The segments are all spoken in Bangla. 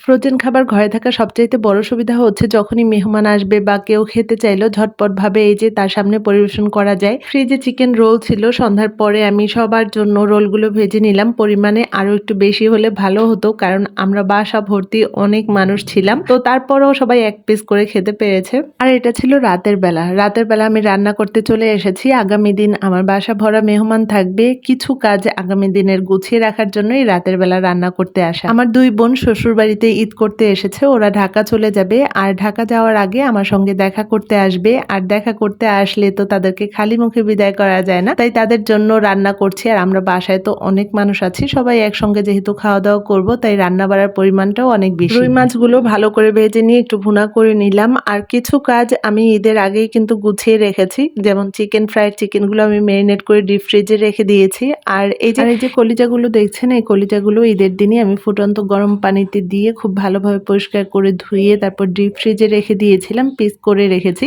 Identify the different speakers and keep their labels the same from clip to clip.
Speaker 1: ফ্রোজেন খাবার ঘরে থাকা সবচাইতে বড় সুবিধা হচ্ছে যখনই মেহমান আসবে বা কেউ খেতে চাইলো, ঝটপটভাবে এই যে তার সামনে পরিবেশন করা যায়। ফ্রিজে চিকেন রোল ছিল, সন্ধ্যার পরে আমি সবার জন্য রোলগুলো ভেজে নিলাম। পরিমাণে আরও একটু বেশি হলে ভালো হতো, কারণ আমরা বাসা ভর্তি অনেক মানুষ ছিলাম। তো তারপরেও সবাই এক পিস করে খেতে পেরেছে। আর এটা ছিল রাতের বেলা। রাতের বেলা আমি রান্না করতে চলে এসেছি। আগামী দিন আমার বাসা ভরা মেহমান থাকবে। কিছু কাজ আগামী দিনের গুছিয়ে রাখার জন্যই রাতের বেলা রান্না করতে আসা। আমার দুই বোন শ্বশুর বাড়িতে ঈদ করতে এসেছে ওরা ঢাকা চলে যাবে। আর ঢাকা যাওয়ার আগে আমার সঙ্গে দেখা করতে আসবে। আর দেখা করতে আসলে তো তাদেরকে খালি মুখে বিদায় করা যায় না। তাই তাদের জন্য রান্না করছি। আর আমরা বাসায় তো অনেক মানুষ আছি সবাই একসঙ্গে যেহেতু খাওয়া দাওয়া করব তাই রান্না বাড়ার পরিমাণটাও অনেক বেশি। রুই মাছগুলো ভালো করে ভেজে নিয়ে একটু ভুনা করে নিলাম। আর কিছু কাজ আমি ঈদের আগেই কিন্তু গুছিয়ে রেখেছি। যেমন চিকেন ফ্রাইড চিকেনগুলো আমি ম্যারিনেট করে ডিপ ফ্রিজে রেখে দিয়েছি। আর এই যে এই যে কলিজাগুলো দেখছেন এই কলিজাগুলো ঈদের দিনই আমি ফুটন্ত গরম পানিতে দিয়ে খুব ভালোভাবে পরিষ্কার করে ধুয়ে তারপর ডিপ ফ্রিজে রেখে দিয়েছিলাম পিস করে রেখেছি।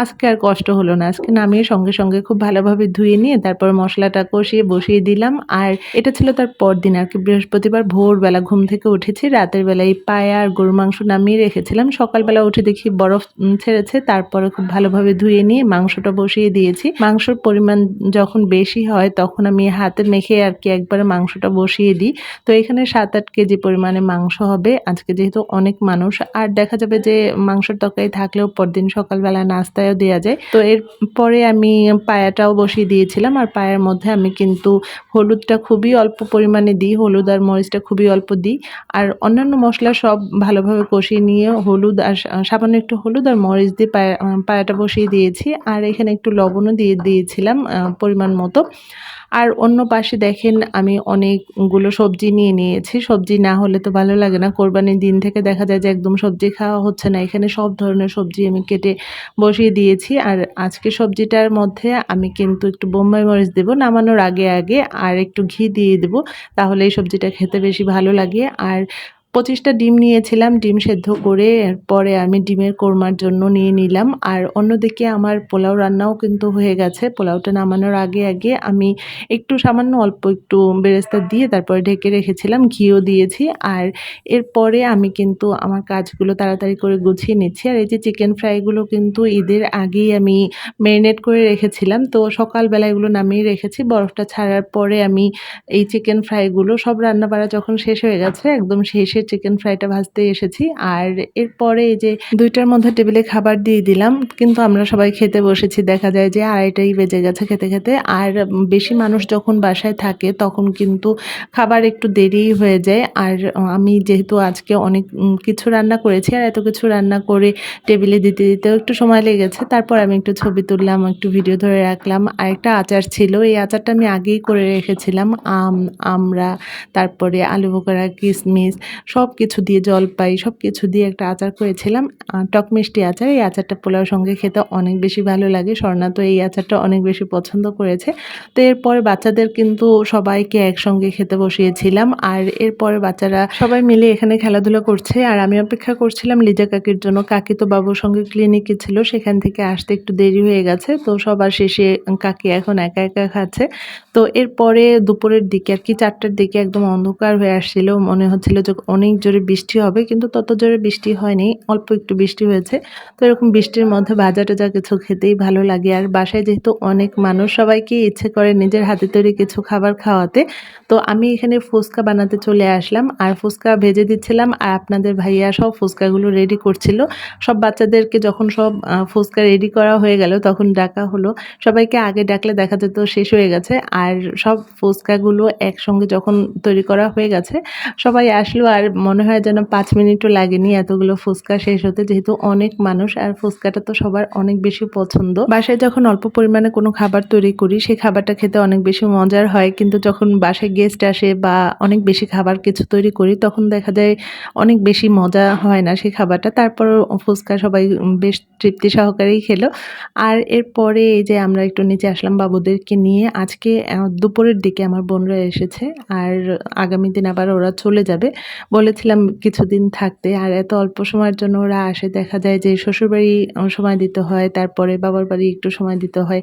Speaker 1: আজকে আর কষ্ট হলো না, আজকে নামিয়ে সঙ্গে সঙ্গে খুব ভালোভাবে ধুয়ে নিয়ে তারপর মশলাটা কষিয়ে বসিয়ে দিলাম। আর এটা ছিল তার পরদিন আর কি, বৃহস্পতিবার ভোরবেলা ঘুম থেকে উঠেছি, রাতের বেলা এই পায়া আর গরু মাংস নামিয়ে রেখেছিলাম। সকালবেলা উঠে দেখি বরফ ছেড়েছে তারপরে খুব ভালোভাবে ধুয়ে নিয়ে মাংসটা বসিয়ে দিয়েছি। মাংসর পরিমাণ যখন বেশি হয় তখন আমি হাতে মেখে আর কি একবারে মাংসটা বসিয়ে দিই। তো এখানে সাত আট কেজি পরিমাণে মাংস হবে। আজকে যেহেতু অনেক মানুষ, আর দেখা যাবে যে মাংসের তরকারি থাকলেও পরদিন সকালবেলা নাস্তায়ও দেওয়া যায়। তো এর পরে আমি পায়াটাও বসিয়ে দিয়েছিলাম, আর পায়ের মধ্যে আমি কিন্তু হলুদটা খুবই অল্প পরিমাণে দিই, হলুদ আর মরিচটা খুবই অল্প দিই। আর অন্যান্য মশলা সব ভালোভাবে কষিয়ে নিয়ে হলুদ আর সামান্য একটু হলুদ আর মরিচ দিয়ে পায়া, পায়াটা বসিয়ে দিয়েছি। আর এখানে একটু লবণও দিয়ে দিয়েছিলাম পরিমাণ মতো। আর অন্য পাশে দেখেন আমি অনেকগুলো সবজি নিয়ে নিয়েছি। সবজি না হলে তো ভালো লাগে না কোরবানির দিন থেকে দেখা যায় যে একদম সবজি খাওয়া হচ্ছে না। এখানে সব ধরনের সবজি আমি কেটে বসিয়ে দিয়েছি। আর আজকে সবজিটার মধ্যে আমি কিন্তু একটু বোম্বাই মরিচ দেব। নামানোর আগে আগে আর একটু ঘি দিয়ে দেবো। তাহলে এই সবজিটা খেতে বেশি ভালো লাগে। আর পঁচিশটা ডিম নিয়েছিলাম, ডিম সেদ্ধ করে পরে আমি ডিমের কোরমার জন্য নিয়ে নিলাম। আর অন্যদিকে আমার পোলাও রান্নাও কিন্তু হয়ে গেছে। পোলাওটা নামানোর আগে আগে আমি একটু সামান্য অল্প একটু বেরেস্তা দিয়ে তারপরে ঢেকে রেখেছিলাম, ঘিও দিয়েছি। আর এরপরে আমি কিন্তু আমার কাজগুলো তাড়াতাড়ি করে গুছিয়ে নিচ্ছি। আর এই যে চিকেন ফ্রাইগুলো কিন্তু ঈদের আগেই আমি ম্যারিনেট করে রেখেছিলাম। তো সকালবেলা এগুলো নামিয়ে রেখেছি। বরফটা ছাড়ার পরে আমি এই চিকেন ফ্রাইগুলো সব রান্না বাড়া যখন শেষ হয়ে গেছে, একদম শেষে চিকেন ফ্রাইটা ভাজতে এসেছি। আর এরপরে এই যে দুইটার মধ্যে টেবিলে খাবার দিয়ে দিলাম, কিন্তু আমরা সবাই খেতে বসেছি। দেখা যায় যে আড়াইটাই বেজে গেছে খেতে খেতে। আর বেশি মানুষ যখন বাসায় থাকে, তখন কিন্তু খাবার একটু দেরি হয়ে যায়। আর আমি যেহেতু আজকে অনেক কিছু রান্না করেছি, আর এত কিছু রান্না করে টেবিলে দিতে, দিতেও একটু সময় লেগেছে। তারপর আমি একটু ছবি তুললাম, একটু ভিডিও ধরে রাখলাম। আর একটা আচার ছিল, এই আচারটা আমি আগেই করে রেখেছিলাম। আম, আমরা, তারপরে আলু বোকারা কিশমিশ সব কিছু দিয়ে জলপাই সব কিছু দিয়ে একটা আচার করেছিলাম। টক মিষ্টি আচার। এই আচারটা পোলাওর সঙ্গে খেতে অনেক বেশি ভালো লাগে। স্বর্ণা তো এই আচারটা অনেক বেশি পছন্দ করেছে। তো এরপরে বাচ্চাদের কিন্তু সবাইকে একসঙ্গে খেতে বসিয়েছিলাম। আর এরপরে বাচ্চারা সবাই মিলে এখানে খেলাধুলা করছে। আর আমি অপেক্ষা করছিলাম লিজা কাকির জন্য। কাকি তো বাবুর সঙ্গে ক্লিনিকে ছিল। সেখান থেকে আসতে একটু দেরি হয়ে গেছে। তো সবার শেষে কাকি এখন একা একা খাচ্ছে। তো এরপরে দুপুরের দিকে আর কি, চারটার দিকে একদম অন্ধকার হয়ে আসছিল। মনে হচ্ছিল যে জোরে বৃষ্টি হবে, কিন্তু তত জোরে বৃষ্টি হয়নি, অল্প একটু বৃষ্টি হয়েছে। তো এরকম বৃষ্টির মধ্যে ভাজা টাজা কিছু খেতেই ভালো লাগে। আর বাসায় যেহেতু অনেক মানুষ, সবাইকে ইচ্ছে করে নিজের হাতে তৈরি কিছু খাবার খাওয়াতে। তো আমি এখানে ফুচকা বানাতে চলে আসলাম। আর ফুচকা ভেজে দিচ্ছিলাম। আর আপনাদের ভাইয়া সব ফুচকাগুলো রেডি করছিল। সব বাচ্চাদেরকে যখন সব ফুচকা রেডি করা হয়ে গেল, তখন ডাকা হলো। সবাইকে আগে ডাকলে দেখা যেত শেষ হয়ে গেছে। আর সব ফুচকাগুলো একসঙ্গে যখন তৈরি করা হয়ে গেছে, সবাই আসলো। আর মনে হয় যেন পাঁচ মিনিটও লাগেনি, এতগুলো ফুচকা শেষ হতে। যেহেতু অনেক মানুষ, আর ফুচকাটা তো সবার অনেক বেশি পছন্দ। বাসায় যখন অল্প পরিমাণে কোনো খাবার তৈরি করি, সেই খাবারটা খেতে অনেক বেশি মজার হয়। কিন্তু যখন বাসায় গেস্ট আসে বা অনেক বেশি খাবার কিছু তৈরি করি, তখন দেখা যায় অনেক বেশি মজা হয় না সেই খাবারটা। তারপর ফুচকা সবাই বেশ তৃপ্তি সহকারেই খেলো। আর এরপরে এই যে আমরা একটু নিচে আসলাম বাবুদেরকে নিয়ে, আজকে দুপুরের দিকে আমার বোনরা এসেছে। আর আগামী দিন আবার ওরা চলে যাবে। বলেছিলাম কিছুদিন থাকতে, আর এত অল্প সময়ের জন্য ওরা আসে। দেখা যায় যে শ্বশুরবাড়ি সময় দিতে হয়, তারপরে বাবার বাড়ি একটু সময় দিতে হয়।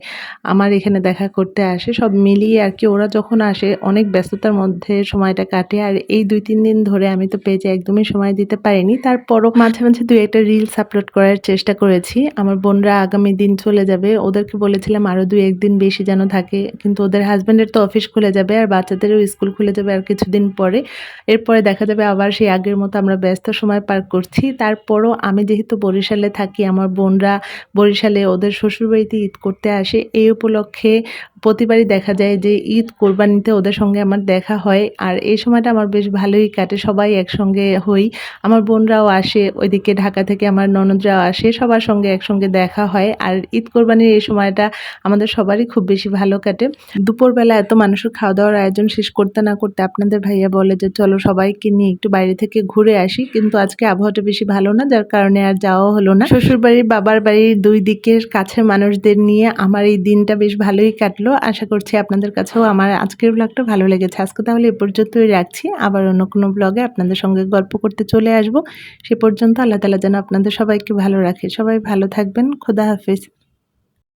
Speaker 1: আমার এখানে দেখা করতে আসে, সব মিলিয়ে আর কি ওরা যখন আসে, অনেক ব্যস্ততার মধ্যে সময়টা কাটে। আর এই দুই, তিন দিন ধরে আমি তো পেজে একদমই সময় দিতে পারিনি। তারপরও মাঝে মাঝে দুই, একটা রিলস আপলোড করার চেষ্টা করেছি। আমার বোনরা আগামী দিন চলে যাবে। ওদেরকে বলেছিলাম আরও দুই একদিন বেশি যেন থাকে। কিন্তু ওদের হাজব্যান্ডের তো অফিস খুলে যাবে, আর বাচ্চাদেরও স্কুল খুলে যাবে আর কিছুদিন পরে। এরপরে দেখা যাবে আবার সেই আগের মতো আমরা ব্যস্ত সময় পার করছি। তারপরও আমি যেহেতু বরিশালে থাকি, আমার বোনরা বরিশালে ওদের শ্বশুরবাড়িতে ঈদ করতে আসে, এই উপলক্ষে প্রতিবারই দেখা যায় যে ঈদ কোরবানিতে ওদের সঙ্গে আমার দেখা হয়। আর এই সময়টা আমার বেশ ভালোই কাটে, সবাই একসঙ্গে হই। আমার বোনরাও আসে, ওইদিকে ঢাকা থেকে আমার ননদরাও আসে, সবার সঙ্গে একসঙ্গে দেখা হয়। আর ঈদ কোরবানির এই সময়টা আমাদের সবারই খুব বেশি ভালো কাটে। দুপুরবেলা এত মানুষের খাওয়া দাওয়ার আয়োজন শেষ করতে না করতে আপনাদের ভাইয়া বলে যে, চলো সবাইকে নিয়ে একটু বাইরে থেকে ঘুরে আসি। কিন্তু আজকে আবহাওয়াটা বেশি ভালো না, যার কারণে আর যাওয়া হলো না। শ্বশুরবাড়ির, বাবার বাড়ির দুই দিকের কাছের মানুষদের নিয়ে আমার এই দিনটা বেশ ভালোই কাটলো। আশা করছি আপনাদের কাছেও আমার আজকের ব্লগটা ভালো লেগেছে। আজকে তাহলে এ পর্যন্তই রাখছি। আবার অন্য কোনো ব্লগে আপনাদের সঙ্গে গল্প করতে চলে আসব। সে পর্যন্ত আল্লাহ তালা যেন আপনাদের সবাইকে ভালো রাখে। সবাই ভালো থাকবেন। খোদা হাফেজ।